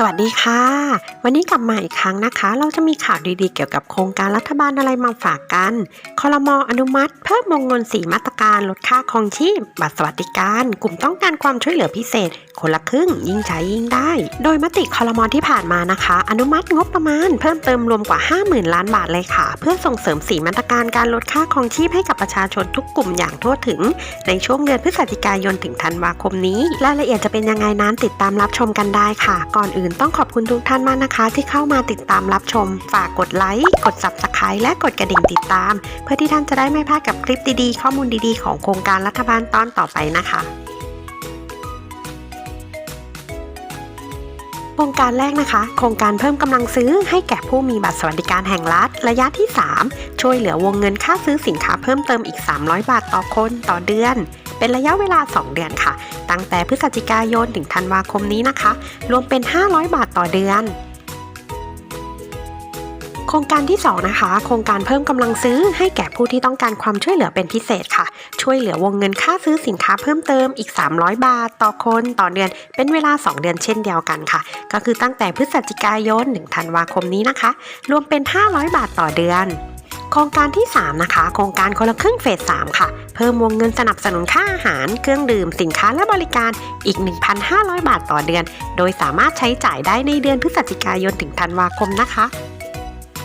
สวัสดีค่ะ วันนี้กลับมาอีกครั้งนะคะ เราจะมีข่าวดีๆ เกี่ยวกับโครงการรัฐบาลอะไรมาฝากกันคอรมออนุมัติ เพิ่มวงเงินสีมาตรการลดค่าครองชีพ บัตรสวัสดิการ กลุ่มต้องการความช่วยเหลือพิเศษ คนละครึ่งยิ่งใช้ยิ่งได้ โดยมติคอรมอที่ผ่านมานะคะ อนุมัติงบประมาณ เพิ่มเติมรวมกว่า 50,000 ล้านบาทเลยค่ะ เพื่อส่งเสริมสีมาตรการการลดค่าครองชีพให้กับประชาชนทุกกลุ่มอย่างทั่วถึง ในช่วงเดือนพฤศจิกายนถึงธันวาคมนี้รายละเอียดจะเป็นยังไงนั้นติดตามรับชมกันได้ค่ะ ก่อนอื่นต้องขอบคุณทุกท่านมากนะคะ ที่เข้ามาติดตามรับชม ฝากกดไลค์ กด subscribe และกดกระดิ่งติดตาม เพื่อที่ท่านจะได้ไม่พลาดกับคลิปดีๆ ข้อมูลดีๆ ของโครงการรัฐบาลตอนต่อไปนะคะโครงการแรกนะคะ โครงการเพิ่มกำลังซื้อให้แก่ผู้มีบัตรสวัสดิการแห่งรัฐ ระยะที่ 3 ช่วยเหลือวงเงินค่าซื้อสินค้าเพิ่มเติมอีก 300 บาทต่อคนต่อเดือน เป็นระยะเวลา 2 เดือนค่ะ ตั้งแต่พฤศจิกายนถึงธันวาคมนี้นะคะ รวมเป็น 500 บาทต่อเดือนโครงการที่ 2 นะคะ โครงการเพิ่มกำลังซื้อให้แก่ผู้ที่ต้องการความช่วยเหลือเป็นพิเศษค่ะ ช่วยเหลือวงเงินค่าซื้อสินค้าเพิ่มเติมอีก 300 บาท ต่อคนต่อเดือนเป็นเวลา 2 เดือนเช่นเดียวกันค่ะ ก็คือตั้งแต่พฤศจิกายนถึงธันวาคมนี้นะคะ รวมเป็น 500 บาทต่อเดือน โครงการที่ 3 นะคะ โครงการคนละครึ่งเฟส 3 ค่ะ เพิ่มวงเงินสนับสนุนค่าอาหาร เครื่องดื่ม สินค้าและบริการอีก 1,500 บาทต่อเดือน โดยสามารถใช้จ่ายได้ในเดือนพฤศจิกายนถึงธันวาคมนะคะ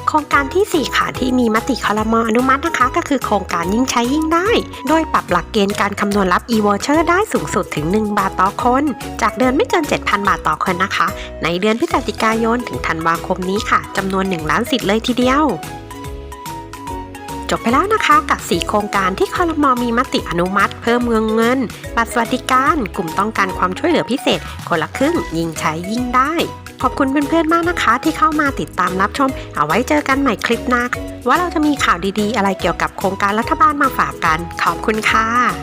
โครงการทีสี่ 4 ค่ะ ที่มีมติคอรมออนุมัตินะคะ ก็คือโครงการยิ่งใช้ยิ่งได้ โดยปรับหลักเกณฑ์การคำนวณรับ e-voucher ได้สูงสุดถึง 1 บาทต่อคน จากเดือนไม่เกิน 7,000 บาทต่อคนนะคะ ในเดือนพฤศจิกายนถึงธันวาคมนี้ค่ะจำนวน1ล้านสิทธิ์เลยทีเดียว จบไปแล้วนะคะกับ 4 โครงการที่คอรมอมีมติอนุมัติ เพิ่มเงินเงิน บัตรสวัสดิการ กลุ่มต้องการความช่วยเหลือพิเศษ คนละครึ่ง ยิ่งใช้ยิ่งได้ ขอบคุณเพื่อนๆมากนะคะ ที่เข้ามาติดตามรับชม เอาไว้เจอกันใหม่คลิปหน้าว่าเราจะมีข่าวดีๆ อะไรเกี่ยวกับโครงการรัฐบาลมาฝากกัน ขอบคุณค่ะ